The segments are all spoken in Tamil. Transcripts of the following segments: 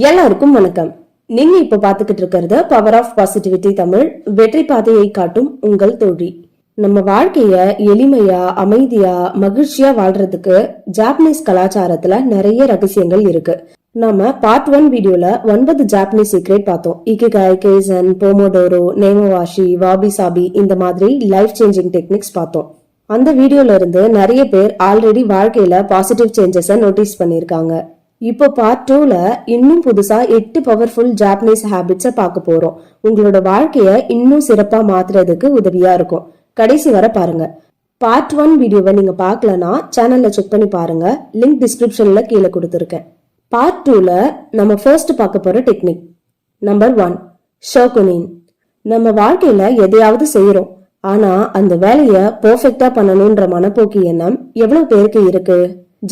எல்லாருக்கும் வணக்கம். நீங்க இப்ப பாத்துக்கிட்டு இருக்கிறது பவர் ஆஃப் பாசிட்டிவிட்டி தமிழ். வெற்றி பாதையை காட்டும் உங்கள் தோழி. நம்ம வாழ்க்கைய எளிமையா அமைதியா மகிழ்ச்சியா வாழ்றதுக்கு ஜாப்பனீஸ் கலாச்சாரத்துல நிறைய ரகசியங்கள் இருக்கு. நாம பார்ட் ஒன் வீடியோல ஒன்பது ஜாப்பனீஸ் சீக்ரெட் பார்த்தோம். Ikigai kaizen pomodoro nemawashi wabi sabi இந்த மாதிரி லைஃப் சேஞ்சிங் டெக்னிக்ஸ் பார்த்தோம். அந்த வீடியோல இருந்து நிறைய பேர் ஆல்ரெடி வாழ்க்கையில பாசிட்டிவ் சேஞ்சஸை நோட்டீஸ் பண்ணியிருக்காங்க. இப்போ பார்ட் டூல இன்னும் புதுசா எட்டு பவர்ஃபுல் ஜாப்பனீஸ் ஹேபிட்ஸ பார்க்க போறோம். உங்களோட வாழ்க்கைய இன்னும் சிறப்பா மாத்துறதுக்கு உதவியா இருக்கும். கடைசி வர பாருங்க. பார்ட் ஒன் வீடியோவை நீங்க பார்க்கலனா சேனல்ல செக் பண்ணி பாருங்க. லிங்க் டிஸ்கிரிப்ஷன்ல கீழே கொடுத்துருக்கேன். பார்ட் டூல நம்ம ஃபர்ஸ்ட் பார்க்க போற டெக்னிக் நம்பர் ஒன் ஷோகுனின் நம்ம வாழ்க்கையில எதையாவது செய்யறோம் ஆனா அந்த வேலையை பெர்ஃபெக்ட்டா பண்ணணும்ன்ற மனப்போக்கு எண்ணம் எவ்வளவு பேருக்கு இருக்கு?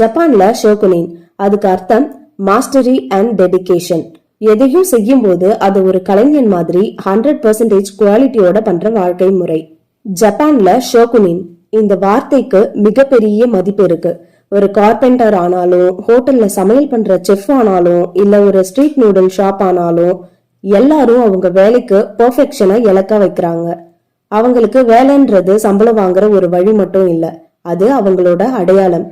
ஜப்பான்ல ஷோகுனின் அதுக்கு அர்த்தம் மாஸ்டரி அண்ட் டெடிக்கேஷன் எதையும் செய்யும் போது அது ஒரு கலைஞன் மாதிரி ஹண்ட்ரட் பர்சன்டேஜ் குவாலிட்டியோட பண்ற வாழ்க்கை முறை. ஜப்பான்ல ஷோகுனின் இந்த வார்த்தைக்கு மிகப்பெரிய மதிப்பு இருக்கு. ஒரு கார்பெண்டர் ஆனாலும் ஹோட்டல்ல சமையல் பண்ற செஃப் ஆனாலும் இல்ல ஒரு ஸ்ட்ரீட் நூடுல் ஷாப் ஆனாலும் எல்லாரும் அவங்க வேலைக்கு பெர்ஃபெக்ஷனை இலக்க வைக்கிறாங்க. அவங்களுக்கு வேலைன்றது சம்பளம் வாங்குற ஒரு வழி மட்டும் இல்ல. அது அவங்களோட அடையாளம்.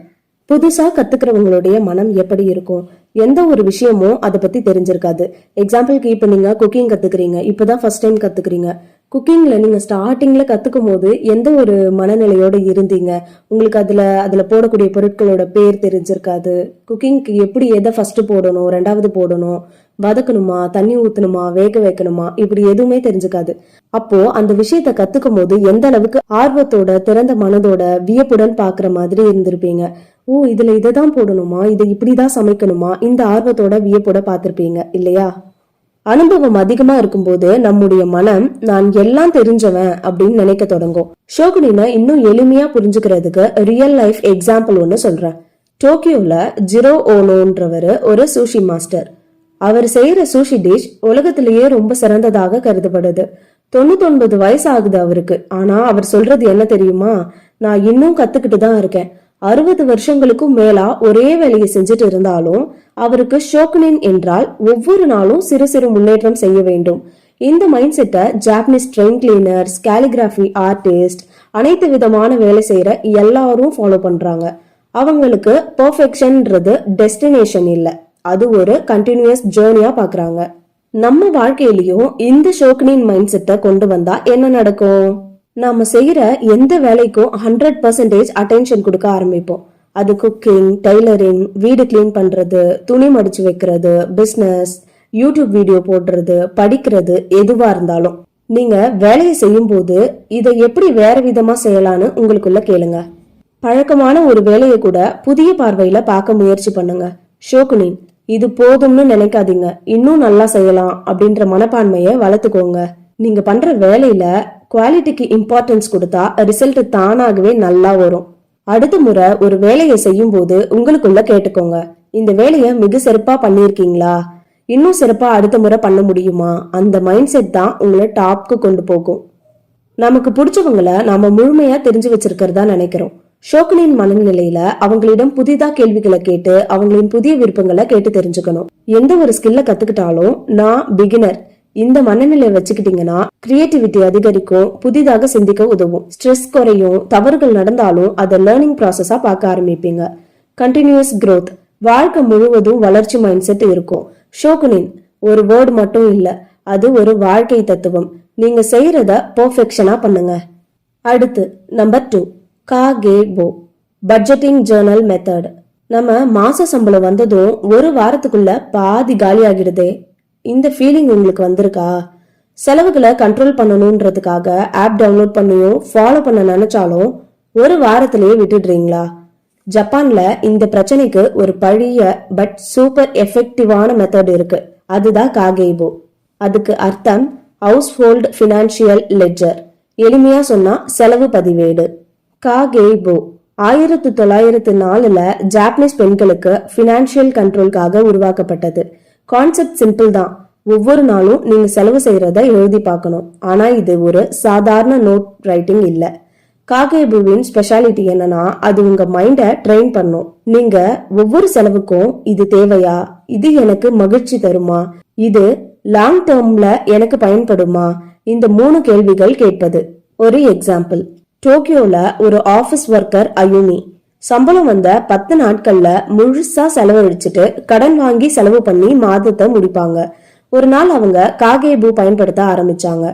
புதுசா கத்துக்கிறவங்களுடைய மனம் எப்படி இருக்கும்? எந்த ஒரு விஷயமும் அதை பத்தி தெரிஞ்சிருக்காது. எக்ஸாம்பிளுக்கு இப்ப நீங்க குக்கிங் கத்துக்கிறீங்க. இப்பதான் ஃபர்ஸ்ட் டைம் கத்துக்கிறீங்க. குக்கிங்ல நீங்க ஸ்டார்டிங்ல கத்துக்கும் போது எந்த ஒரு மனநிலையோட இருந்தீங்க? உங்களுக்கு அதுல அதுல போடக்கூடிய பொருட்களோட பேர் தெரிஞ்சிருக்காது. குக்கிங்க்கு எப்படி எதை ஃபர்ஸ்ட் போடணும்? ரெண்டாவது போடணும்? வதக்கணுமா? தண்ணி ஊத்தணுமா? வேக வைக்கணுமா? இப்படி எதுவுமே தெரிஞ்சுக்காது அப்போ அந்த விஷயத்த கத்துக்கும் போது எந்த அளவுக்கு ஆர்வத்தோட திறந்த மனதோட வியப்புடன் பாக்குற மாதிரி இருந்திருப்பீங்க. ஓ இதுல இததான் போடணுமா? இதை இப்படிதான் சமைக்கணுமா? இந்த ஆர்வத்தோட வியப்போட பார்த்துருப்பீங்க இல்லையா? அனுபவம் அதிகமா இருக்கும்போது நம்முடைய மனம் நான் எல்லாம் தெரிஞ்சவன் அப்படின்னு நினைக்க தொடங்கும். ஷோகுனின இன்னும் எளிமையா புரிஞ்சுக்கிறதுக்கு ரியல் லைஃப் எக்ஸாம்பிள் ஒன்னு சொல்றேன். டோக்கியோல ஜிரோ ஓனோன்றவர் ஒரு சூஷி மாஸ்டர் அவர் செய்யற சூஷி டிஷ் உலகத்திலேயே ரொம்ப சிறந்ததாக கருதப்படுது. தொண்ணூத்தொன்பது வயசு ஆகுது அவருக்கு. ஆனா அவர் சொல்றது என்ன தெரியுமா? நான் இன்னும் கத்துக்கிட்டு தான் இருக்கேன். அறுபது வருஷங்களுக்கும் மேலா ஒரே வேலையை செஞ்சுட்டு இருந்தாலும் அவருக்கு ஷோக்கனின் என்றால் ஒவ்வொரு நாளும் சிறு சிறு முன்னேற்றம் செய்ய வேண்டும். இந்த மைண்ட் செட்டை Japanese train cleaners calligraphy artist அனைத்து விதமான வேலை செய்யற எல்லாரும் ஃபாலோ பண்றாங்க. அவங்களுக்கு பர்ஃபெக்ஷன்ன்றது டெஸ்டினேஷன் இல்லை. அது ஒரு கண்டினியூஸ் ஜேர்னியா பாக்குறாங்க. நம்ம வாழ்க்கையிலயும் இந்த ஷோக்னின் மைண்ட் செட்டை கொண்டு வந்தா என்ன நடக்கும்? நாம செய்யற எந்த வேலைக்கும் ஹண்ட்ரட் பர்சன்டேஜ் அட்டென்ஷன் கொடுக்க ஆரம்பிப்போம். அது குக்கிங் டெய்லரிங் வீடு கிளீன் பண்றது துணி மடிச்சு வைக்கிறது பிஸ்னஸ் யூடியூப் வீடியோ போடுறது படிக்கிறது எதுவா இருந்தாலும். நீங்க வேலையை செய்யும் போது இதை எப்படி வேற விதமா செய்யலான்னு உங்களுக்குள்ள கேளுங்க. பழக்கமான ஒரு வேலையை கூட புதிய பார்வையில பார்க்க முயற்சி பண்ணுங்க. ஷோகுனின் இது போதும்னு நினைக்காதீங்க. இன்னும் நல்லா செய்யலாம் அப்படின்ற மனப்பான்மையை வளர்த்துக்கோங்க. நீங்க பண்ற வேலையில குவாலிட்டிக்கு இம்பார்ட்டன்ஸ் கொடுத்தா ரிசல்ட் தானாகவே நல்லா வரும். அடுத்த முறை ஒரு வேலையை செய்யும் போது உங்களுக்குள்ள கேட்டுக்கோங்க. இந்த வேலையை மிக சிறப்பா பண்ணியிருக்கீங்களா? இன்னும் சிறப்பா அடுத்த முறை பண்ண முடியுமா? அந்த மைண்ட் செட் தான் உங்களை டாப்க்கு கொண்டு போகும். நமக்கு பிடிச்சவங்கள நாம முழுமையா தெரிஞ்சு வச்சிருக்கிறதா நினைக்கிறோம். ஷோக்கனின் மனநிலையில அவங்களிடம் புதிதா கேள்விகளை கேட்டு அவங்களின் புதிய விருப்பங்களை கேட்டு தெரிஞ்சுக்கணும். எந்த ஒரு ஸ்கில்ல கத்துக்கிட்டாலும் நான் பிகினர் இந்த மனநிலை வச்சுக்கிட்டீங்கன்னா கிரியேட்டிவிட்டி அதிகரிக்கும் புதிதாக சிந்திக்க உதவும். ஸ்ட்ரெஸ் குறையும் தவறுகள் நடந்தாலும் அதை லேர்னிங் ப்ராசஸா பார்க்க ஆரம்பிப்பீங்க. கண்டினியூஸ் க்ரோத் வாழ்க்கை முழுவதும் வளர்ச்சி மைண்ட் செட் இருக்கும். ஷோகுனின் ஒரு வேர்டு மட்டும் இல்ல அது ஒரு வாழ்க்கை தத்துவம். நீங்க செய்யறத பர்ஃபெக்ஷனா பண்ணுங்க. அடுத்து நம்பர் டூ காகே போ பட்ஜெட்டிங் ஜேர்னல் மெத்தட் நம்ம மாச சம்பளம் வந்ததும் ஒரு வாரத்துக்குள்ள பாதி காலி ஆகிடுதே இந்த ஃபீலிங் உங்களுக்கு வந்திருக்கா? செலவுகளை கண்ட்ரோல் பண்ணணுன்றதுக்காக ஆப் டவுன்லோட் பண்ணியும் ஃபாலோ பண்ண நினைச்சாலும் ஒரு வாரத்திலேயே விட்டுடுறீங்களா? ஜப்பான்ல இந்த பிரச்சனைக்கு ஒரு பழைய பட் சூப்பர் எஃபெக்டிவான மெத்தட் இருக்கு. அதுதான் காகேபோ அதுக்கு அர்த்தம் ஹவுஸ் ஹோல்டு ஃபினான்ஷியல் லெட்ஜர் எளிமையா சொன்னா செலவு பதிவேடு. காகேபோ ஆயிரத்து தொள்ளாயிரத்து நாலுல ஜாப்பனீஸ் பெண்களுக்கு ஃபினான்ஷியல் கண்ட்ரோல்காக உருவாக்கப்பட்டது. கான்செப்ட் சிம்பிள் தான். ஒவ்வொரு நாளும் நீங்க செலவு செய்யறத எழுதி பார்க்கணும். ஆனா இது ஒரு சாதாரண நோட் ரைட்டிங் இல்ல. காகேபுவின் ஸ்பெஷாலிட்டி என்னன்னா அது உங்க மைண்ட ட்ரெயின் பண்ணும். நீங்க ஒவ்வொரு செலவுக்கும் இது தேவையா? இது எனக்கு மகிழ்ச்சி தருமா? இது லாங் டேர்ம்ல எனக்கு பயன்படுமா? இந்த மூணு கேள்விகள் கேட்பது. ஒரு எக்ஸாம்பிள் டோக்கியோல ஒரு ஆபீஸ் ஒர்க்கர் அயுமி சம்பளம் வந்த பத்து நாட்கள்ல முழுசா செலவழிச்சிட்டு கடன் வாங்கி செலவு பண்ணி மாதத்தை முடிப்பாங்க. ஒரு நாள் அவங்க காகேபு பயன்படுத்த ஆரம்பிச்சாங்க.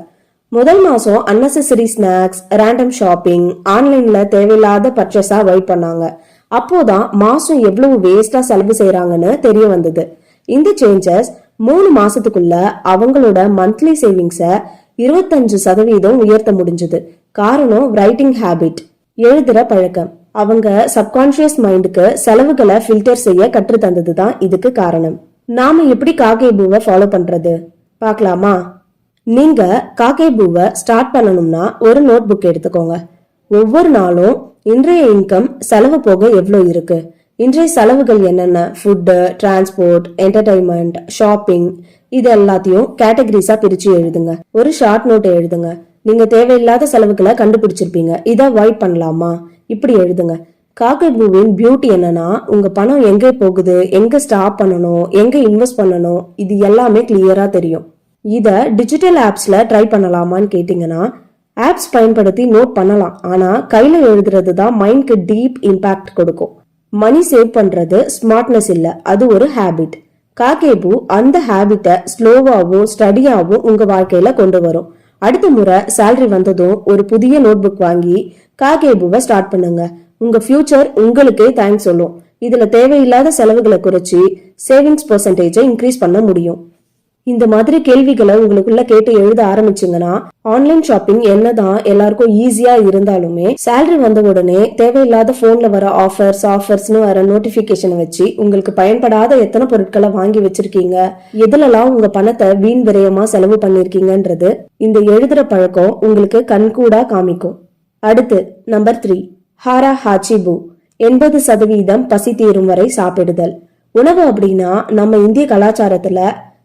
முதல் மாசம் unnecessary ஸ்நாக்ஸ் ரேண்டம் ஷாப்பிங் ஆன்லைன்ல தேவையில்லாத பர்ச்சேஸா வெயிட் பண்ணாங்க. அப்போதான் மாசம் எவ்வளவு வேஸ்டா செலவு செய்யறாங்கன்னு தெரிய வந்தது. இந்த சேஞ்சஸ் மூணு மாசத்துக்குள்ள அவங்களோட மந்த்லி சேவிங்ஸ இருபத்தஞ்சு சதவீதம் உயர்த்த முடிஞ்சது. காரணம் ரைட்டிங் ஹேபிட் எழுதுற பழக்கம். அவங்க சப்கான்ஷியஸ் மைண்டுக்கு செலவுகளை ஃபில்டர் செய்ய கற்று தந்தது தான் இதுக்கு காரணம். நாம எப்படி காகேபுவை ஃபாலோ பண்றது? பார்க்கலாமா? நீங்க காகேபுவை ஸ்டார்ட் பண்ணணும்னா ஒரு நோட் புக் எடுத்துக்கோங்க. ஒவ்வொரு நாளும் இன்றைய இன்கம் செலவு போக எவ்வளோ இருக்கு? இன்றைய செலவுகள் என்னென்ன? ஃபுட்டு டிரான்ஸ்போர்ட் என்டர்டைன்மெண்ட் ஷாப்பிங் இது எல்லாத்தையும் கேட்டகரிஸா பிரிச்சு எழுதுங்க. ஒரு ஷார்ட் நோட் எழுதுங்க. நீங்க தேவையில்லாத செலவுகளை கண்டுபிடிச்சிருப்பீங்க. இதை அவாய்ட் பண்ணலாமா? இப்படி எழுதுங்க. காக்கெட்பூவின் பியூட்டி என்னன்னா உங்க பணம் எங்க போகுது? எங்க ஸ்டாப் பண்ணணும்? எங்க இன்வெஸ்ட் பண்ணணும்? இது எல்லாமே கிளியரா தெரியும். இதை டிஜிட்டல் ஆப்ஸ்ல ட்ரை பண்ணலாமான்னு கேட்டீங்கன்னா ஆப்ஸ் பயன்படுத்தி நோட் பண்ணலாம். ஆனா கையில எழுதுறது தான் மைண்ட்க்கு டீப் இம்பாக்ட் கொடுக்கும். மணி சேவ் பண்றது ஸ்மார்ட்னஸ் இல்ல. அது ஒரு ஹேபிட் காக்கேபு அந்த ஹேபிட்டை ஸ்லோவாவும் ஸ்டடியாவும் உங்க வாழ்க்கையில கொண்டு வரும். அடுத்த முறை சேலரி வந்ததும் ஒரு புதிய நோட்புக் வாங்கி காகேபுவை ஸ்டார்ட் பண்ணுங்க. உங்க ஃபியூச்சர் உங்களுக்கே தேங்க்ஸ் சொல்லும். இதுல தேவையில்லாத செலவுகளை குறைச்சி சேவிங்ஸ் பெர்சன்டேஜை இன்க்ரீஸ் பண்ண முடியும். இந்த மாதிரி கேள்விகளை உங்களுக்குள்ள கேட்டு எழுத ஆரம்பிச்சீங்கன்னா ஆன்லைன் ஷாப்பிங் என்னதான் எல்லாருக்கும் ஈஸியா இருந்தாலுமே சேலரி வந்த உடனே தேவையில்லாத போன்ல வர ஆஃபர்ஸ் ஆஃபர்ஸ்னு வர நோட்டிபிகேஷன் வச்சு உங்களுக்கு பயன்படாத எத்தனை பொருட்களை வாங்கி வச்சிருக்கீங்க? எதுலலாம் உங்க பணத்தை வீண் விரயமா செலவு பண்ணிருக்கீங்கன்றது இந்த எழுதுற பழக்கம் உங்களுக்கு கண்கூடா காமிக்கும். அடுத்து நம்பர் த்ரீ ஹாரா ஹாச்சிபு எண்பது சதவீதம் பசி தீரும் வரை சாப்பிடுதல். உணவு அப்படின்னா நம்ம இந்திய கலாச்சாரத்துல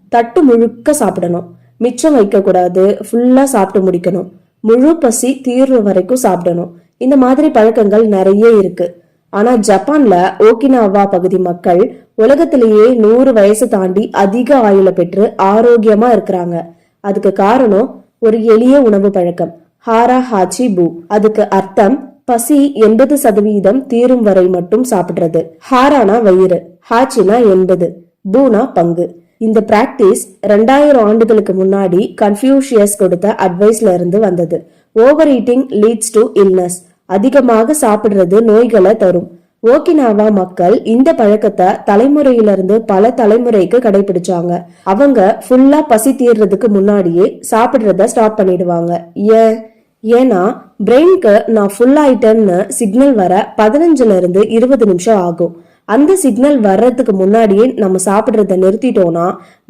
தட்டு முழுக்க சாப்பிடணும். மிச்சம் வைக்கக்கூடாது. ஃபுல்லாக ஃபுல்லா சாப்பிட்டு முடிக்கணும். முழு பசி தீர்வு வரைக்கும் சாப்பிடணும். இந்த மாதிரி பழக்கங்கள் நிறைய இருக்கு. ஆனா ஜப்பான்ல ஓகினாவா பகுதி மக்கள் உலகத்திலேயே நூறு வயசு தாண்டி அதிக ஆயுள பெற்று ஆரோக்கியமா இருக்கிறாங்க. அதுக்கு காரணம் ஒரு எளிய உணவு பழக்கம். ஹாரா ஹாச்சி பூ. அதுக்கு அர்த்தம் பசி எண்பது சதவீதம் தீரும் வரை மட்டும் சாப்பிடுறது. ஹாரானா வயிறு. ஹாச்சினா எண்பது. பூனா பங்கு. இந்த பிராக்டிஸ் ரெண்டாயிரம் ஆண்டுகளுக்கு முன்னாடி கன்ஃபியூஷியஸ் கொடுத்த அட்வைஸ்ல இருந்து வந்தது. Over eating leads to illness அதிகமாக சாப்பிடுறது நோய்களை தரும். ஓகினாவா மக்கள் இந்த பழக்கத்தை தலைமுறையிலிருந்து பல தலைமுறைக்கு கடைபிடிச்சாங்க. அவங்க ஃபுல்லா பசி தீர்றதுக்கு முன்னாடியே சாப்பிடுறத ஸ்டாப் பண்ணிடுவாங்க. ஏன் ஏன்னா பிரெயின்க்கு நான் ஃபுல் ஆயிட்டேன்னு சிக்னல் வர பதினஞ்சுல இருந்து இருபது நிமிஷம் ஆகும். அந்த சிக்னல் வர்றதுக்கு முன்னாடியே நம்ம சாப்பிட்றத நிறுத்திட்டோம்னா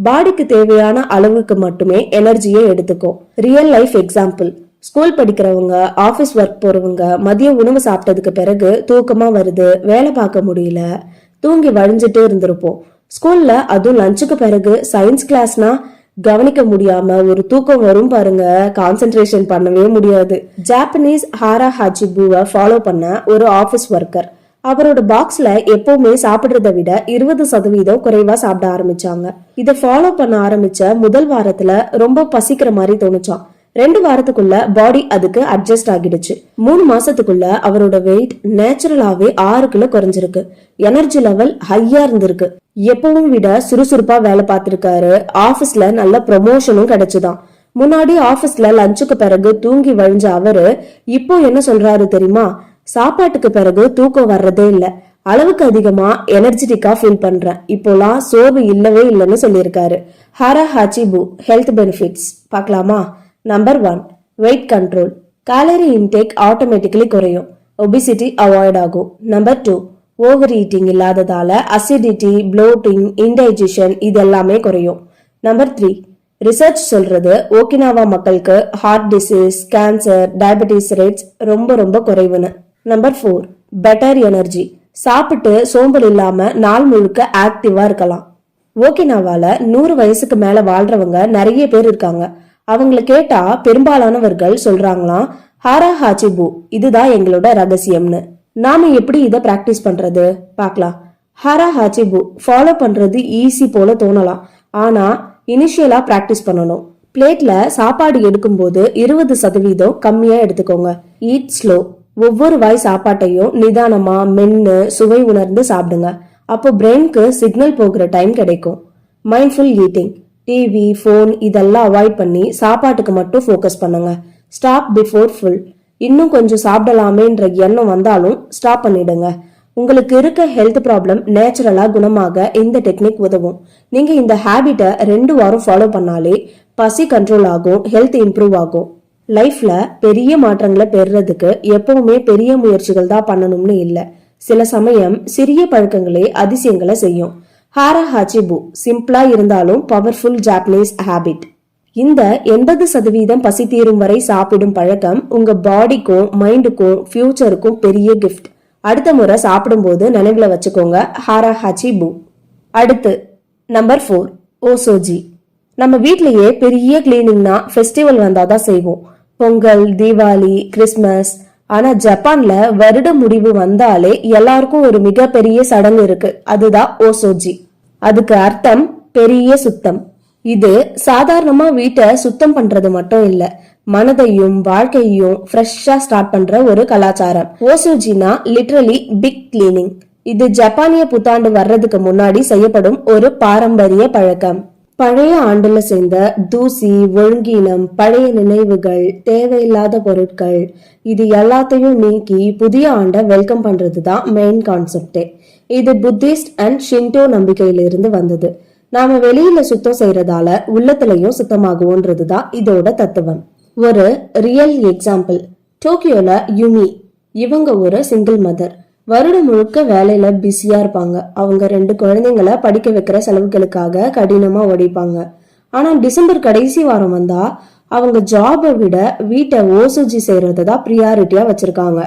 பாடிக்கு தேவையான அளவுக்கு மட்டுமே எனர்ஜியை எடுத்துக்கும். ரியல் லைஃப் எக்ஸாம்பிள் ஸ்கூல் படிக்கிறவங்க ஆஃபீஸ் ஒர்க் போறவங்க மதிய உணவு சாப்பிட்டதுக்கு பிறகு தூக்கமா வருது வேலை பார்க்க முடியல தூங்கி வழிஞ்சிட்டு இருந்திருப்போம். ஸ்கூல்ல அதுவும் லஞ்சுக்கு பிறகு சயின்ஸ் கிளாஸ்னா கவனிக்க முடியாம ஒரு தூக்கம் வரும் பாருங்க கான்சென்ட்ரேஷன் பண்ணவே முடியாது. ஜாப்பனீஸ் ஹாரா ஹாச்சிபுவை ஃபாலோ பண்ண ஒரு ஆபீஸ் ஒர்க்கர் அவரோட பாக்ஸ்ல எப்பவுமே சாப்பிடுறத விட இருபது சதவீதம் குறைவா சாப்பிட ஆரம்பிச்சாங்க. இதை ஃபாலோ பண்ண ஆரம்பிச்ச முதல் வாரத்துல ரொம்ப பசிக்கிற மாதிரி தோணுச்சான் ரெண்டு வாரத்துக்குள்ள பாடி அதுக்கு அட்ஜஸ்ட் ஆகிடுச்சு. மூணு மாசத்துக்குள்ள அவரோட வெயிட் நேச்சுரலாவே ஆறு கிலோ குறைஞ்சிருக்கு. எனர்ஜி லெவல் ஹையா இருந்திருக்கு. எப்பவும் விட சுறுசுறுப்பா வேலை பார்த்திருக்காரு. ஆபீஸ்ல நல்ல ப்ரொமோஷனும் கிடைச்சுதான். முன்னாடி ஆபீஸ்ல லஞ்சுக்கு பிறகு தூங்கி வழிஞ்ச அவரு இப்போ என்ன சொல்றாரு தெரியுமா? சாப்பாட்டுக்கு பிறகு தூக்கம் வர்றதே இல்லை. அளவுக்கு அதிகமா எனர்ஜெட்டிக்கா ஃபீல் பண்றேன். இப்போலாம் சோர்வு இல்லவே இல்லைன்னு சொல்லியிருக்காரு. ஹரா ஹாச்சிபு ஹெல்த் பெனிஃபிட்ஸ் பார்க்கலாமா? Number one weight control calorie intake automatically குறையும். ஒபிசிட்டி அவாய்ட் ஆகும். நம்பர் டூ ஓவர் ஈட்டிங் இல்லாததால அசிடிட்டி ப்ளோட்டிங் இன்டைஜஷன் இது எல்லாமே குறையும். நம்பர் த்ரீ ரிசர்ச் சொல்றது ஓகினாவா மக்களுக்கு heart disease cancer diabetes rates ரொம்ப ரொம்ப குறைவுன்னு. நம்பர் ஃபோர் பெட்டர் எனர்ஜி சாப்பிட்டு சோம்பல் இல்லாம நாள் முழுக்க ஆக்டிவா இருக்கலாம். ஓகினாவால நூறு வயசுக்கு மேல வாழ்றவங்க நிறைய பேர் இருக்காங்க. அவங்கள கேட்டா பெரும்பாலானவர்கள் சொல்றாங்களாம் ஹாரா ஹாச்சிபு இதுதான் எங்களோட ரகசியம்னு. நாம எப்படி இதை பிராக்டிஸ் பண்றது? பார்க்கலாம். ஹாரா ஹாச்சிபு ஃபாலோ பண்றது ஈஸி போல தோணலாம். ஆனா இனிஷியலா பிராக்டிஸ் பண்ணணும். பிளேட்ல சாப்பாடு எடுக்கும்போது இருபது சதவீதம் கம்மியா எடுத்துக்கோங்க. ஈட் ஸ்லோ ஒவ்வொரு வாய் சாப்பாட்டையும் நிதானமா மென்னு சுவை உணர்ந்து சாப்பிடுங்க. அப்போ பிரெயின்க்கு சிக்னல் போகிற டைம் கிடைக்கும். மைண்ட்ஃபுல் ஈட்டிங் டிவி ஃபோன் இதெல்லாம் அவாய்ட் பண்ணி சாப்பாட்டுக்கு மட்டும் ஃபோக்கஸ் பண்ணுங்க. ஸ்டாப் பிஃபோர் ஃபுல் இன்னும் கொஞ்சம் சாப்பிடலாமேன்ற எண்ணம் வந்தாலும் ஸ்டாப் பண்ணிடுங்க. உங்களுக்கு இருக்க ஹெல்த் ப்ராப்ளம் நேச்சுரலா குணமாக இந்த டெக்னிக் உதவும். நீங்க இந்த ஹேபிட்டை ரெண்டு வாரம் ஃபாலோ பண்ணாலே பசி கண்ட்ரோல் ஆகும் ஹெல்த் இம்ப்ரூவ் ஆகும். லைஃப்ல பெரிய மாற்றங்களை பெறுறதுக்கு எப்பவுமே பெரிய முயற்சிகள் தான் பண்ணணும்னு இல்லை. சில சமயம் சிறிய பழக்கங்களே அதிசயங்களை செய்யும். ஹாரா ஹாச்சிபு சிம்பிளா இருந்தாலும் பவர்ஃபுல் ஜாப்பனீஸ் ஹேபிட் இந்த எண்பது சதவீதம் பசி தீரும் வரை சாப்பிடும் பழக்கம் உங்க பாடிக்கும் மைண்டுக்கும் ஃபியூச்சருக்கும் பெரிய கிஃப்ட் அடுத்த முறை சாப்பிடும்போது நினைவுல வச்சுக்கோங்க ஹாரா ஹாச்சிபு அடுத்து நம்பர் ஃபோர் ஓசோஜி நம்ம வீட்லயே பெரிய கிளீனிங்னா ஃபெஸ்டிவல் வந்தாதான் செய்வோம். பொங்கல் தீபாவளி கிறிஸ்மஸ். ஆனா ஜப்பான்ல வருட முடிவு வந்தாலே எல்லாருக்கும் ஒரு மிகப்பெரிய சடங்கு இருக்கு. அதுதான் ஓசோஜி. அதுக்கு அர்த்தம் பெரிய சுத்தம். இது சாதாரணமா வீட்டை சுத்தம் பண்றது மட்டும் இல்ல மனதையும் வாழ்க்கையையும் ஃப்ரெஷ்ஷா ஸ்டார்ட் பண்ற ஒரு கலாச்சாரம். ஓசோஜினா லிட்ரலி பிக் கிளீனிங் இது ஜப்பானிய புத்தாண்டு வர்றதுக்கு முன்னாடி செய்யப்படும் ஒரு பாரம்பரிய பழக்கம். பழைய ஆண்டுல சேர்ந்த தூசி ஒழுங்கீனம் பழைய நினைவுகள் தேவையில்லாத பொருட்கள் இது எல்லாத்தையும் நீக்கி புதிய ஆண்டை வெல்கம் பண்றது தான் மெயின் கான்செப்டே இது புத்திஸ்ட் அண்ட் ஷின்டோ நம்பிக்கையிலிருந்து வந்தது. நாம வெளியில சுத்தம் செய்யறதால உள்ளத்திலையும் சுத்தமாகுவோன்றது தான் இதோட தத்துவம். ஒரு ரியல் எக்ஸாம்பிள் டோக்கியோல யுமி இவங்க ஒரு சிங்கிள் மதர் வருடம் முழுக்க வேலையில பிஸியா இருப்பாங்க. அவங்க ரெண்டு குழந்தைங்கள படிக்க வைக்கிற செலவுகளுக்காக கடினமா உடைப்பாங்க ஆனா டிசம்பர் கடைசி வாரம் வந்தா அவங்க ஜாபை விட வீட்டை ஓசுஜி செய்யறதை தான் ப்ரியாரிட்டியா வச்சிருக்காங்க.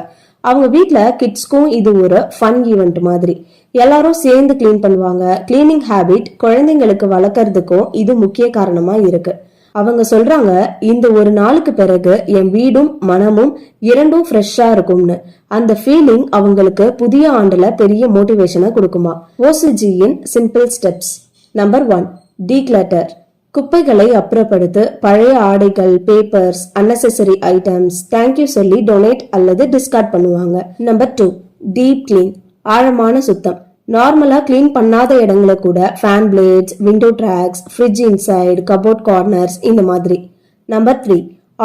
அவங்க வீட்ல கிட்ஸ்க்கும் இது ஒரு ஃபன் ஈவெண்ட் மாதிரி. எல்லாரும் சேர்ந்து க்ளீன் பண்ணுவாங்க. க்ளீனிங் ஹேபிட் குழந்தைங்களுக்கு வளர்க்கறதுக்கும் இது முக்கிய காரணமா இருக்கு. அவங்க சொல்றாங்க இந்த ஒரு நாளுக்கு பிறகு என் வீடும் மனமும் இரண்டும் ஃப்ரெஷ்ஷா இருக்கும்னு. அந்த ஃபீலிங் அவங்களுக்கு புதிய ஆண்டுல பெரிய மோட்டிவேஷனை கொடுக்குமா. ஓசிஜியின் simple steps number one declutter குப்பைகளை அப்புறப்படுத்து பழைய ஆடைகள் papers unnecessary items thank you சொல்லி டொனேட் அல்லது டிஸ்கார்ட் பண்ணுவாங்க. நம்பர் டூ டீப் கிளீன் ஆழமான சுத்தம். நார்மலாக க்ளீன் பண்ணாத இடங்களை கூட fan blades window tracks fridge inside cupboard corners இந்த மாதிரி. நம்பர் த்ரீ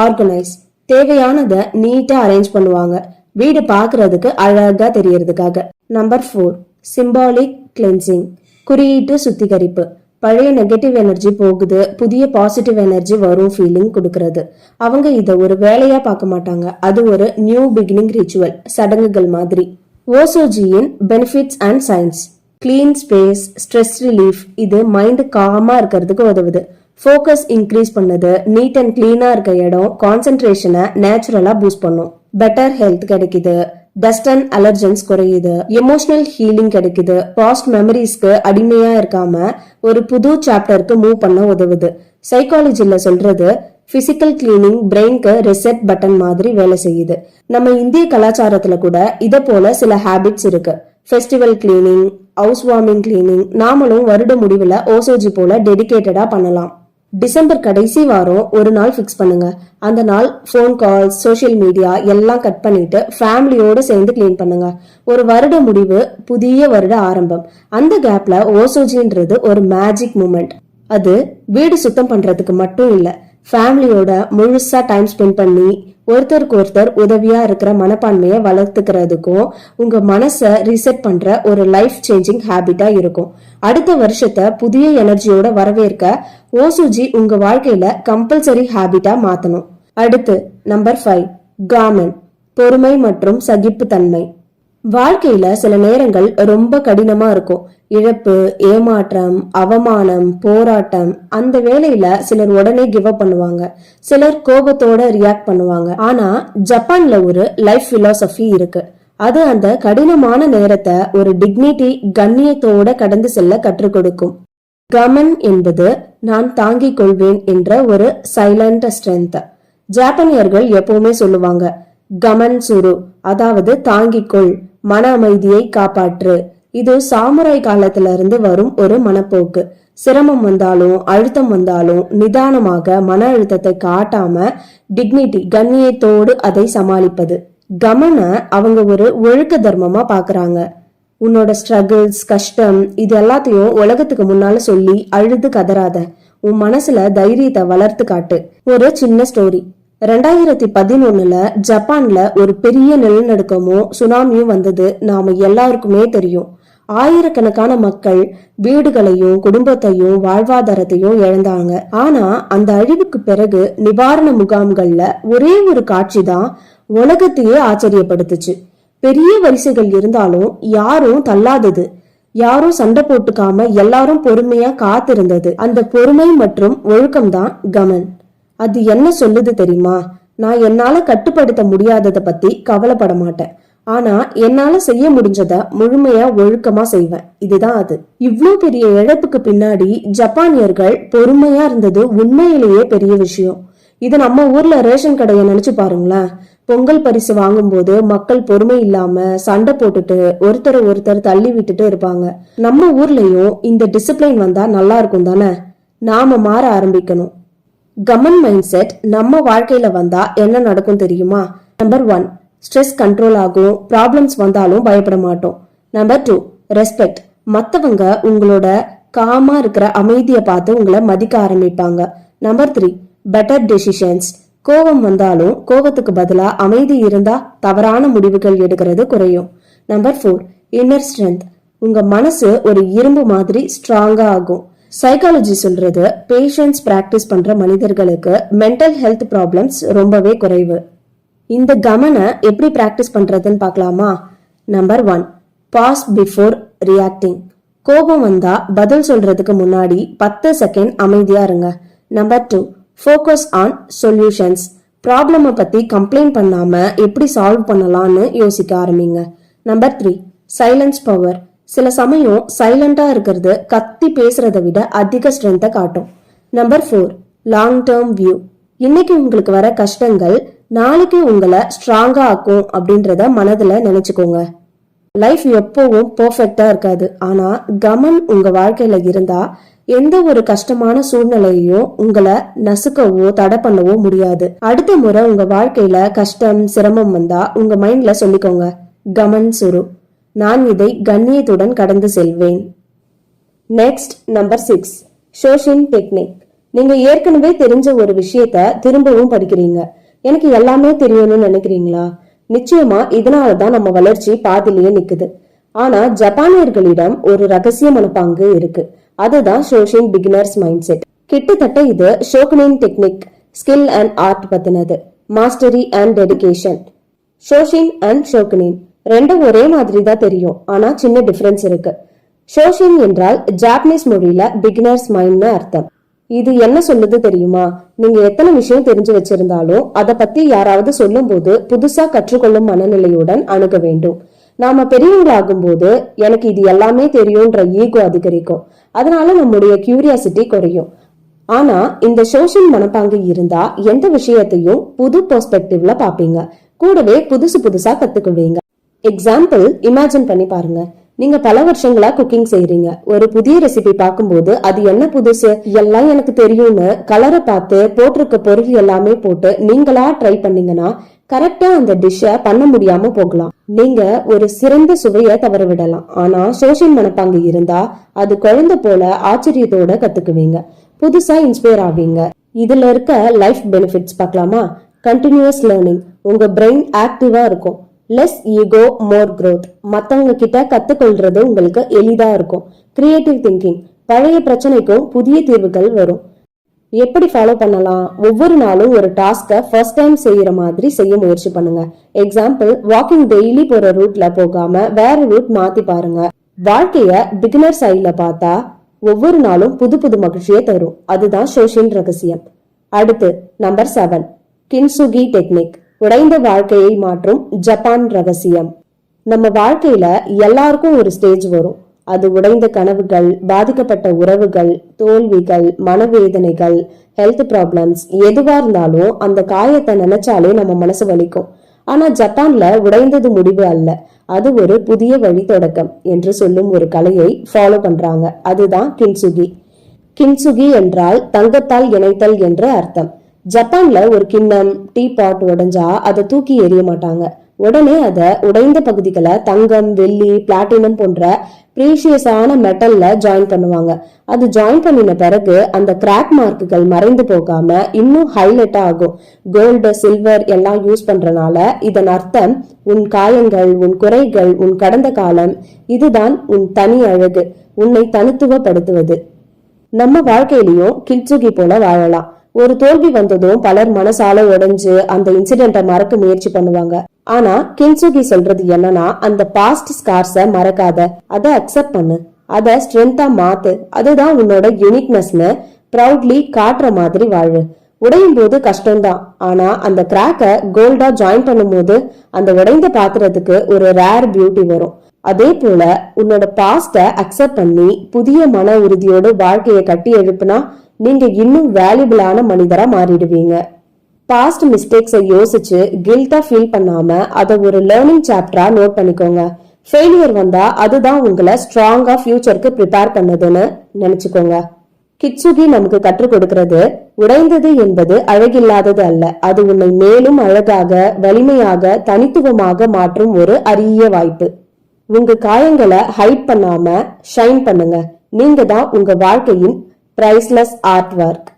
ஆர்கனைஸ் தேவையானதை நீட்டாக அரேஞ்ச் பண்ணுவாங்க. வீடு பார்க்கறதுக்கு அழகாக தெரியறதுக்காக. நம்பர் ஃபோர் சிம்பாலிக் கிளென்சிங் குறியீட்டு சுத்திகரிப்பு. பழைய நெகட்டிவ் எனர்ஜி போகுது புதிய பாசிட்டிவ் எனர்ஜி வரும் ஃபீலிங் கொடுக்கறது. அவங்க இதை ஒரு வேலையா பார்க்க மாட்டாங்க. அது ஒரு நியூ பிகினிங் ரிச்சுவல் சடங்குகள் மாதிரி. ஓசோஜியின் benefits and science clean space stress relief இது மைண்ட் காமா இருக்கிறதுக்கு உதவுது. ஃபோக்கஸ் இன்க்ரீஸ் பண்ணுது. நீட் அண்ட் கிளீனா இருக்க இடம் கான்சென்ட்ரேஷனை நேச்சுரலா பூஸ்ட் பண்ணும். பெட்டர் ஹெல்த் கிடைக்குது. டஸ்ட் அண்ட் அலர்ஜன்ஸ் குறையுது. எமோஷனல் ஹீலிங் கிடைக்குது. பாஸ்ட் மெமரிஸ்க்கு அடிமையா இருக்காம ஒரு புது சாப்டருக்கு மூவ் பண்ண உதவுது. சைக்காலஜியில் சொல்றது பிசிக்கல் கிளீனிங் பிரெயின்க்கு ரிசெப்ட் பட்டன் மாதிரி வேலை செய்யுது. நம்ம இந்திய கலாச்சாரத்துல கூட இத போல சில ஹேபிட்ஸ் இருக்கு. Festival cleaning house warming cleaning நாமளும் வருட முடிவுல ஓசோஜி போல டெடிக்கேட்டடா பண்ணலாம். டிசம்பர் கடைசி வாரம் ஒரு நாள் ஃபிக்ஸ் பண்ணுங்க. அந்த நாள் ஃபோன் கால்ஸ் சோஷியல் மீடியா எல்லாம் கட் பண்ணிட்டு ஃபேமிலியோட சேர்ந்து க்ளீன் பண்ணுங்க. ஒரு வருட முடிவு புதிய வருட ஆரம்பம். அந்த கேப்ல ஓசோஜின்றது ஒரு மேஜிக் மூமெண்ட் அது வீடு சுத்தம் பண்றதுக்கு மட்டும் இல்லை ஃபேமிலியோட முழுசா டைம் ஸ்பெண்ட் பண்ணி ஒருத்தருக்கு ஒருத்தர் உதவியா இருக்கிற மனப்பான்மையை வளர்த்துக்கிறதுக்கும் உங்க மனசை ரீசெட் பண்ற ஒரு லைஃப் சேஞ்சிங் ஹேபிட்டா இருக்கும். அடுத்த வருஷத்தை புதிய எனர்ஜியோட வரவேற்க ஓசுஜி உங்க வாழ்க்கையில கம்பல்சரி ஹேபிட்டா மாத்தணும். அடுத்து நம்பர் ஃபைவ் காமன் பொறுமை மற்றும் சகிப்புத்தன்மை. வாழ்க்கையில சில நேரங்கள் ரொம்ப கடினமா இருக்கும். இழப்பு ஏமாற்றம் அவமானம் போராட்டம் அந்த வேலையில சிலர் உடனே கிவ் அப் பண்ணுவாங்க. சிலர் கோபத்தோட ரியாக்ட் பண்ணுவாங்க. ஆனா ஜப்பான்ல ஒரு லைஃப் பிலாசபி இருக்கு. அது அந்த கடினமான நேரத்தை ஒரு டிக்னிட்டி கண்ணியத்தோட கடந்து செல்ல கற்றுக் கொடுக்கும். கமன் என்பது நான் தாங்கிக் கொள்வேன் என்ற ஒரு சைலண்ட் ஸ்ட்ரென்த் ஜாப்பனியர்கள் எப்பவுமே சொல்லுவாங்க கமன் சுரு. அதாவது தாங்கிக்கொள். மன அமைதியை காப்பாற்று. இது சாமுராய் காலத்துல இருந்து வரும் ஒரு மனப்போக்கு. சிரமம் வந்தாலும் அழுத்தம் வந்தாலும் நிதானமாக மன அழுத்தத்தை காட்டாம டிக்னிட்டி கண்ணியத்தோடு அதை சமாளிப்பது. கமன அவங்க ஒரு ஒழுக்க தர்மமா பாக்குறாங்க. உன்னோட ஸ்ட்ரகிள்ஸ் கஷ்டம் இது எல்லாத்தையும் உலகத்துக்கு முன்னால சொல்லி அழுது கதறாத. உன் மனசுல தைரியத்தை வளர்த்து காட்டு. ஒரு சின்ன ஸ்டோரி ரெண்டாயிரத்தி பதினொன்னுல ஜப்பான்ல ஒரு பெரிய நிலநடுக்கமும் சுனாமியும் வந்தது நாம எல்லாருக்குமே தெரியும். ஆயிரக்கணக்கான மக்கள் வீடுகளையும் குடும்பத்தையும் வாழ்வாதாரத்தையும் இழந்தாங்க. ஆனா அந்த அழிவுக்கு பிறகு நிவாரண முகாம்கள்ல ஒரே ஒரு காட்சி தான் உலகத்தையே ஆச்சரியப்படுத்துச்சு. பெரிய வரிசைகள் இருந்தாலும் யாரும் தள்ளாதது. யாரும் சண்டை போட்டுக்காம எல்லாரும் பொறுமையா காத்திருந்தது. அந்த பொறுமை மற்றும் ஒழுக்கம்தான் கமன். அது என்ன சொல்லுது தெரியுமா? நான் என்னால கட்டுப்படுத்த முடியாததை பத்தி கவலைப்பட மாட்டேன். ஆனா என்னால செய்ய முடிஞ்சத முழுமையா ஒழுக்கமா செய்வேன். இதுதான் அது. இவ்ளோ பெரிய இழப்புக்கு பின்னாடி ஜப்பானியர்கள் பொறுமையா இருந்தது உண்மையிலேயே பெரிய விஷயம். இது நம்ம ஊர்ல ரேஷன் கடையை நினைச்சு பாருங்களேன். பொங்கல் பரிசு வாங்கும்போது மக்கள் பொறுமை இல்லாம சண்டை போட்டுட்டு ஒருத்தரை ஒருத்தர் தள்ளி விட்டுட்டு இருப்பாங்க. நம்ம ஊர்லயும் இந்த டிசிப்ளின் வந்தா நல்லா இருக்கும் தானே நாம மாற ஆரம்பிக்கணும். கமன் மைண்ட் செட் நம்ம வாழ்க்கையில வந்தா என்ன நடக்கும் தெரியுமா? நம்பர் ஒன் ஸ்ட்ரெஸ் கண்ட்ரோல் ஆகும். ப்ராப்ளம்ஸ் வந்தாலும் பயப்பட மாட்டோம். நம்பர் டூ ரெஸ்பெக்ட் மத்தவங்க உங்களோட காமா இருக்கிற அமைதியை பார்த்து உங்களை மதிக்க ஆரம்பிப்பாங்க. நம்பர் த்ரீ பெட்டர் டெசிஷன்ஸ் கோபம் வந்தாலும் கோபத்துக்கு பதிலா அமைதி இருந்தா தவறான முடிவுகள் எடுக்கிறது குறையும். நம்பர் ஃபோர் இன்னர் ஸ்ட்ரென்த் உங்க மனசு ஒரு இரும்பு மாதிரி ஸ்ட்ராங்கா ஆகும். சைக்காலஜி சொல்றது பேஷன்ஸ் பிராக்டிஸ் பண்ற மனிதர்களுக்கு மென்டல் ஹெல்த் ப்ராப்ளம்ஸ் ரொம்பவே குறைவு. இந்த கமனை எப்படி பிராக்டிஸ் பண்றதுன்னு பார்க்கலாமா? Number one pause before reacting கோபம் வந்தா பதில் சொல்றதுக்கு முன்னாடி பத்து செகண்ட் அமைதியா இருங்க. Number two focus on solutions ப்ராப்ளமை பத்தி கம்ப்ளைண்ட் பண்ணாம எப்படி சால்வ் பண்ணலாம்னு யோசிக்க ஆரம்பிங்க. நம்பர் த்ரீ சைலன்ஸ் பவர் சில சமயம் சைலண்டா இருக்கிறது கத்தி பேசுறதை விட அதிக ஸ்ட்ரென்த்தை காட்டும். Number four long term view இன்னைக்கு உங்களுக்கு வர கஷ்டங்கள் நாளைக்கு உங்களை ஸ்ட்ராங்கா ஆக்கும் அப்படின்றத மனதுல நினைச்சுக்கோங்க. லைஃப் எப்பவும் பர்ஃபெக்டா இருக்காது. ஆனா கமன் உங்க வாழ்க்கையில இருந்தா எந்த ஒரு கஷ்டமான சூழ்நிலையையும் உங்களை நசுக்கவோ தடை பண்ணவோ முடியாது. அடுத்த முறை உங்க வாழ்க்கையில கஷ்டம் சிரமம் வந்தா உங்க மைண்ட்ல சொல்லிக்கோங்க. கமன் சுரு. நான் இதை கண்ணியத்துடன் கடந்து செல்வேன். Next number six shoshin technique நீங்க ஏற்கனவே தெரிஞ்ச ஒரு விஷயத்த திரும்பவும் படிக்கிறீங்க. எனக்கு எல்லாமே தெரியணும்னு நினைக்கிறீங்களா? நிச்சயமா இதனால தான் நம்ம வளர்ச்சி பாதிலேயே நிக்குது. ஆனா ஜப்பானியர்களிடம் ஒரு ரகசியமான பங்கு இருக்கு. அதுதான் ஷோஷின் பிகினர்ஸ் மைண்ட் செட் கிட்டத்தட்ட இது ஷோகனின் technique skill and art பத்தினது. Mastery and dedication shoshin and ஷோகனின் ரெண்டும் ஒரே மாதிரி தான் தெரியும். ஆனா சின்ன டிஃபரன்ஸ் இருக்கு. ஷோஷின் என்றால் ஜாப்பனீஸ் மொழியில பிகினர்ஸ் மைண்ட்னு அர்த்தம். இது என்ன சொல்லுது தெரியுமா? நீங்க எத்தனை விஷயம் தெரிஞ்சு வச்சிருந்தாலும் அதை பத்தி யாராவது சொல்லும்போது புதுசா கற்றுக்கொள்ளும் மனநிலையுடன் அணுக வேண்டும். நாம பெரியவங்களாகும் போது எனக்கு இது எல்லாமே தெரியும்ன்ற ஈகோ அதிகரிக்கும். அதனால நம்முடைய கியூரியாசிட்டி குறையும். ஆனா இந்த சோஷியல் மனப்பாங்கு இருந்தா எந்த விஷயத்தையும் புது பெர்ஸ்பெக்டிவ்ல பாப்பீங்க. கூடவே புதுசு புதுசா கத்துக்குவீங்க எக்ஸாம்பிள் இமேஜின் பண்ணி பாருங்க. நீங்க பல வருஷங்களா குக்கிங் செய்றீங்க. ஒரு புதிய ரெசிபி பார்க்கும்போது அது என்ன புதுசு? எல்லாம் எனக்கு தெரியும்னு கலரை பார்த்து போட்டிருக்க பொருள் எல்லாமே போட்டு நீங்களா ட்ரை பண்ணீங்கன்னா கரெக்டா அந்த டிஷ்ஷ பண்ண முடியாம போகலாம். நீங்க ஒரு சிறந்த சுவைய தவற விடலாம். ஆனா சோஷியல் மனப்பாங்கு இருந்தா அது குழந்தை போல ஆச்சரியத்தோட கத்துக்குவீங்க. புதுசா இன்ஸ்பயர் ஆவீங்க. இதுல இருக்க லைஃப் பெனிஃபிட்ஸ் பார்க்கலாமா? கண்டினியூஸ் லேர்னிங் உங்க பிரெயின் ஆக்டிவா இருக்கும். லெஸ் ஈகோ மோர் க்ரோத் மற்றவங்க கிட்ட கத்துக்கொள்றது உங்களுக்கு எளிதா இருக்கும். கிரியேட்டிவ் திங்கிங் பழைய பிரச்சனைக்கும் புதிய தீர்வுகள் வரும். எப்படி ஃபாலோ பண்ணலாம்? ஒவ்வொரு நாளும் ஒரு டாஸ்கை ஃபர்ஸ்ட் டைம் செய்யற மாதிரி செய்ய முயற்சி பண்ணுங்க. எக்ஸாம்பிள் வாக்கிங் டெய்லி போற ரூட்ல போகாம வேற ரூட் மாத்தி பாருங்க. வாழ்க்கைய பிகினர் சைட்ல பார்த்தா ஒவ்வொரு நாளும் புது புது மகிழ்ச்சியை தரும். அதுதான் சோஷியல் ரகசியம். அடுத்து நம்பர் செவன் கின்சுகி டெக்னிக் உடைந்த வாழ்க்கையை மாற்றும் ஜப்பான் ரகசியம். நம்ம வாழ்க்கையில எல்லாருக்கும் ஒரு ஸ்டேஜ் வரும். அது உடைந்த கனவுகள் பாதிக்கப்பட்ட உறவுகள் தோல்விகள் மனவேதனைகள் ஹெல்த் ப்ராப்ளம்ஸ் எதுவா இருந்தாலும் அந்த காயத்தை நினைச்சாலே நம்ம மனசு வலிக்கும். ஆனா ஜப்பான்ல உடைந்தது முடிவு அல்ல. அது ஒரு புதிய வழி தொடக்கம் என்று சொல்லும் ஒரு கலையை ஃபாலோ பண்றாங்க. அதுதான் கின்சுகி. கின்சுகி என்றால் தங்கத்தால் இணைத்தல் என்று அர்த்தம். ஜப்பான்ல ஒரு கிண்ணம் டீ பாட் உடைஞ்சா அதை தூக்கி எறிய மாட்டாங்க. உடனே அதை உடைந்த பகுதிகளை தங்கம் வெள்ளி பிளாட்டினம் போன்ற ப்ரீஷியஸான மெட்டல்ல ஜாயின் பண்ணுவாங்க. அது ஜாயின் பண்ணின பிறகு அந்த கிராக் மார்க்குகள் மறைந்து போகாம இன்னும் ஹைலைட் ஆகும். கோல்டு சில்வர் எல்லாம் யூஸ் பண்றனால இதன் அர்த்தம் உன் காயங்கள் உன் குறைகள் உன் கடந்த காலம் இதுதான் உன் தனி அழகு. உன்னை தனித்துவப்படுத்துவது. நம்ம வாழ்க்கையிலையும் கிட்சுகி போல வாழலாம். ஒரு தோல்வி வந்ததும் பலர் மனசால உடைஞ்சு அந்த இன்சிடென்ட்டை மறக்க முயற்சி பண்ணுவாங்க. ஆனா கின்சுகி சொல்றது என்னன்னா அந்த பாஸ்ட் ஸ்கார்ஸ மறக்காத. அதை அக்செப்ட் பண்ணு. அதை ஸ்ட்ரென்த்தா மாத்து. அதுதான் உன்னோட யூனிக்னஸ்னு ப்ரௌட்லி காட்டுற மாதிரி வாழு. உடையும் போது கஷ்டம்தான். ஆனா அந்த கிராக்க கோல்டா ஜாயின் பண்ணும்போது அந்த உடைந்த பாத்திரத்துக்கு ஒரு ரேர் பியூட்டி வரும். அதே போல உன்னோட பாஸ்ட அக்செப்ட் பண்ணி புதிய மன உறுதியோடு வாழ்க்கையை கட்டி எழுப்புனா நீங்க இன்னும் வேல்யூபிளான மனிதரா மாறிடுவீங்க. பாஸ்ட் மிஸ்டேக்ஸை யோசிச்சு கில்ட்டா ஃபீல் பண்ணாம அதை ஒரு லேர்னிங் சாப்டரா நோட் பண்ணிக்கோங்க. ஃபெயிலியர் வந்தா அதுதான் உங்களை ஸ்ட்ராங்கா ஃபியூச்சருக்கு ப்ரிப்பேர் பண்ணுதுன்னு நினைச்சுக்கோங்க. கிட்சுகி நமக்கு கற்றுக் கொடுக்கிறது உடைந்தது என்பது அழகில்லாதது அல்ல. அது உன்னை மேலும் அழகாக வலிமையாக தனித்துவமாக மாற்றும் ஒரு அரிய வாய்ப்பு. உங்க காயங்களை ஹைட் பண்ணாம ஷைன் பண்ணுங்க. நீங்க தான் உங்க வாழ்க்கையின் பிரைஸ்லெஸ் ஆர்ட் ஒர்க்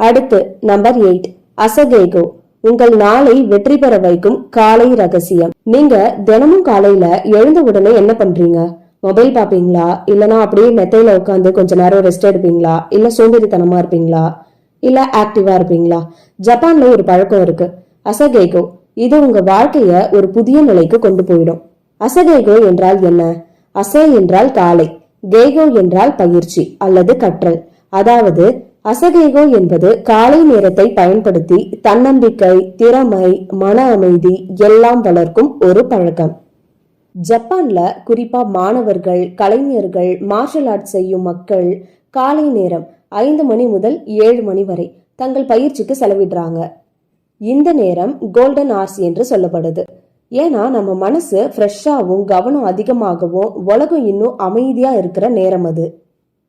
அடுத்து நம்பர் எயிட் அசகேகோ உங்கள் நாளை வெற்றி பெற வைக்கும் காலை ரகசியம். நீங்க தினமும் காலையில எழுந்த உடனே என்ன பண்றீங்க? மொபைல் பாப்பீங்களா இல்லனா அப்படியே மெத்தையில உட்காந்து கொஞ்ச நேரம் ரெஸ்ட் எடுப்பீங்களா? இல்ல சோம்பேறித்தனமா இருப்பீங்களா? இல்ல ஆக்டிவா இருப்பீங்களா? ஜப்பான்ல ஒரு பழக்கம் இருக்கு. அசகேகோ இது உங்க வாழ்க்கைய ஒரு புதிய நிலைக்கு கொண்டு போயிடும். அசகேகோ என்றால் என்ன? அச என்றால் காலை. கேகோ என்றால் பயிற்சி அல்லது கற்றல். அதாவது அசகேகோ என்பது காலை நேரத்தை பயன்படுத்தி தன்னம்பிக்கை திறமை மன அமைதி எல்லாம் வளர்க்கும் ஒரு பழக்கம். ஜப்பான்ல குறிப்பா மாணவர்கள் கலைஞர்கள் மார்ஷல் ஆர்ட்ஸ் செய்யும் மக்கள் காலை நேரம் ஐந்து மணி முதல் ஏழு மணி வரை தங்கள் பயிற்சிக்கு செலவிடுறாங்க. இந்த நேரம் கோல்டன் ஆர்ஸ் என்று சொல்லப்படுது. ஏன்னா நம்ம மனசு ஃப்ரெஷ்ஷாகவும் கவனம் அதிகமாகவும் உலகம் இன்னும் அமைதியா இருக்கிற நேரம் அது.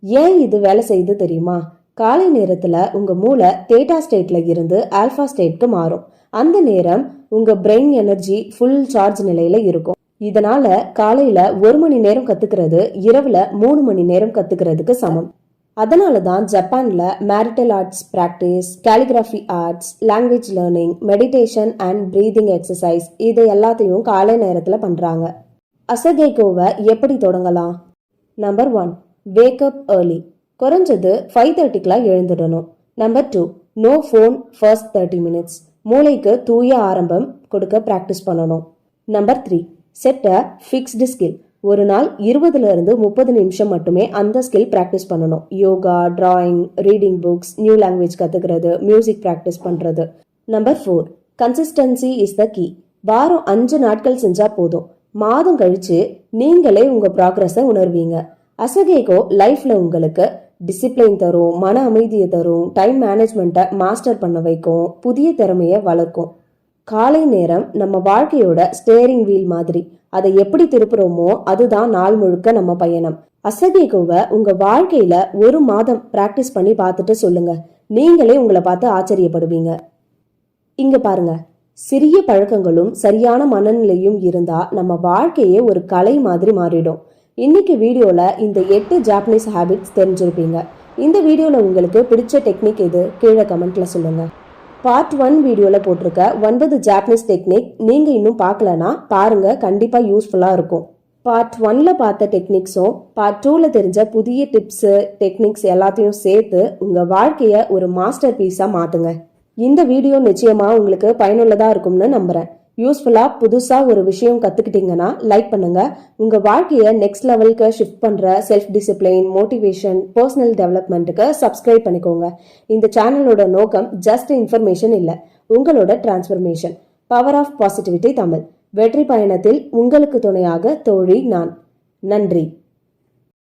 ஏன் இது வேலை செய்யுது தெரியுமா? காலை நேரத்துல உங்க மூளை தேட்டா ஸ்டேட்ல இருந்து ஆல்பா ஸ்டேட்க்கு மாறும். அந்த நேரம் உங்க பிரெயின் எனர்ஜி ஃபுல் சார்ஜ் நிலையில இருக்கும். இதனால காலையில ஒரு மணி நேரம் கத்துக்கிறது இரவுல மூணு மணி நேரம் கத்துக்கிறதுக்கு சமம். அதனால தான் ஜப்பான்ல martial arts practice calligraphy arts language learning meditation and breathing exercise இது எல்லாத்தையும் காலை நேரத்துல பண்றாங்க. அசகேகோவை எப்படி தொடங்கலாம்? Number one wake up early குறைஞ்சது ஃபைவ் தேர்ட்டிக்கெலாம் எழுந்துடணும். Number two no phone first thirty minutes மூளைக்கு தூய ஆரம்பம் கொடுக்க ப்ராக்டிஸ் பண்ணணும். Number three set a fixed skill ஒரு நாள் இருபதுலேருந்து முப்பது நிமிஷம் மட்டுமே அந்த ஸ்கில் ப்ராக்டிஸ் பண்ணணும். Yoga drawing reading books new language கற்றுக்கிறது மியூசிக் ப்ராக்டிஸ் பண்ணுறது number four consistency is the key வாரம் அஞ்சு நாட்கள் செஞ்சால் போதும். மாதம் கழித்து நீங்களே உங்கள் ப்ராக்ரஸை உணர்வீங்க. அசகேகோ லைஃப்ல உங்களுக்கு டிசிப்ளின் தரும் மன அமைதியை தரும் டைம் மேனேஜ்மெண்ட்டை மாஸ்டர் பண்ண வைக்கும் புதிய திறமையை வளர்க்கும். காலை நேரம் நம்ம வாழ்க்கையோட ஸ்டேரிங் வீல் மாதிரி. அதை எப்படி திருப்புறோமோ அதுதான் நாள் முழுக்க நம்ம பயணம். அசகேகோவை உங்க வாழ்க்கையில ஒரு மாதம் பிராக்டிஸ் பண்ணி பார்த்துட்டு சொல்லுங்க. நீங்களே உங்களை பார்த்து ஆச்சரியப்படுவீங்க. இங்க பாருங்க. சிறிய பழக்கங்களும் சரியான மனநிலையும் இருந்தா நம்ம வாழ்க்கையே ஒரு கலை மாதிரி மாறிடும். இன்னைக்கு வீடியோவில் இந்த எட்டு ஜாப்பனீஸ் ஹேபிட்ஸ் தெரிஞ்சிருப்பீங்க. இந்த வீடியோவில் உங்களுக்கு பிடிச்ச டெக்னிக் எது? கீழே கமெண்ட்ல சொல்லுங்கள் பார்ட் ஒன் வீடியோவில் போட்டிருக்க ஒன்பது ஜாப்பனீஸ் டெக்னிக் நீங்கள் இன்னும் பார்க்கலனா பாருங்க கண்டிப்பாக யூஸ்ஃபுல்லாக இருக்கும். பார்ட் ஒனில் பார்த்த டெக்னிக்ஸும் பார்ட் டூவில் தெரிஞ்ச புதிய டிப்ஸு டெக்னிக்ஸ் எல்லாத்தையும் சேர்த்து உங்கள் வாழ்க்கையை ஒரு மாஸ்டர் பீஸாக மாற்றுங்க இந்த வீடியோ நிச்சயமாக உங்களுக்கு பயனுள்ளதாக இருக்கும்னு நம்புகிறேன் யூஸ்ஃபுல்லாக புதுசாக ஒரு விஷயம் கற்றுக்கிட்டீங்கன்னா லைக் பண்ணுங்கள் உங்கள் வாழ்க்கையை நெக்ஸ்ட் லெவலுக்கு ஷிஃப்ட் பண்ணுற செல்ஃப் டிசிப்ளின் மோட்டிவேஷன் பர்சனல் டெவலப்மெண்ட்டுக்கு சப்ஸ்கிரைப் பண்ணிக்கோங்க. இந்த சேனலோட நோக்கம் ஜஸ்ட் இன்ஃபர்மேஷன் இல்லை உங்களோட transformation power of positivity Tamil. வெற்றி பயணத்தில் உங்களுக்கு துணையாக தோழி நான். நன்றி.